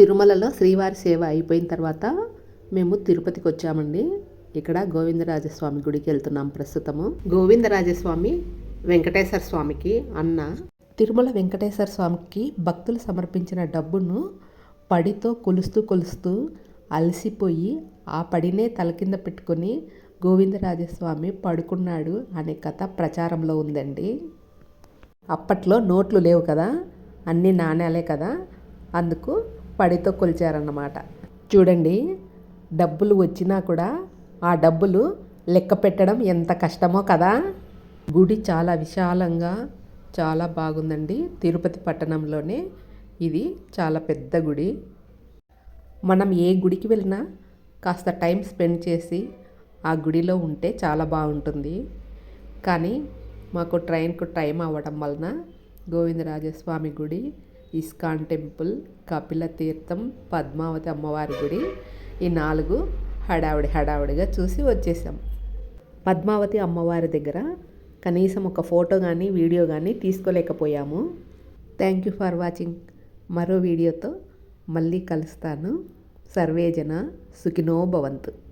తిరుమలలో శ్రీవారి సేవ అయిపోయిన తర్వాత మేము తిరుపతికి వచ్చామండి. ఇక్కడ గోవిందరాజస్వామి గుడికి వెళ్తున్నాం ప్రస్తుతము. గోవిందరాజస్వామి వెంకటేశ్వర స్వామికి అన్న. తిరుమల వెంకటేశ్వర స్వామికి భక్తులు సమర్పించిన డబ్బును పడితో కొలుస్తూ కొలుస్తూ అలసిపోయి ఆ పడినే తల కింద పెట్టుకొని గోవిందరాజస్వామి పడుకున్నాడు అనే కథ ప్రచారంలో ఉందండి. అప్పట్లో నోట్లు లేవు కదా అన్ని నాణ్యాలే కదా అందుకు పడితో కొలిచారన్నమాట. చూడండి డబ్బులు వచ్చినా కూడా ఆ డబ్బులు లెక్క పెట్టడం ఎంత కష్టమో కదా? గుడి చాలా విశాలంగా చాలా బాగుందండి. తిరుపతి పట్టణంలోనే ఇది చాలా పెద్ద గుడి. మనం ఏ గుడికి వెళ్ళినా కాస్త టైం స్పెండ్ చేసి ఆ గుడిలో ఉంటే చాలా బాగుంటుంది. కానీ మాకు ట్రైన్కు టైం అవ్వడం వలన గోవిందరాజస్వామి గుడి ఇస్కాన్ టెంపుల్ కపిల తీర్థం పద్మావతి అమ్మవారి గుడి ఈ నాలుగు హడావిడి హడావిడిగా చూసి వచ్చేసాం. పద్మావతి అమ్మవారి దగ్గర కనీసం ఒక ఫోటో కానీ వీడియో కానీ తీసుకోలేకపోయాము. Thank you for watching. మరో వీడియోతో మళ్ళీ కలుస్తాను. సర్వేజన సుఖినో భవంతు.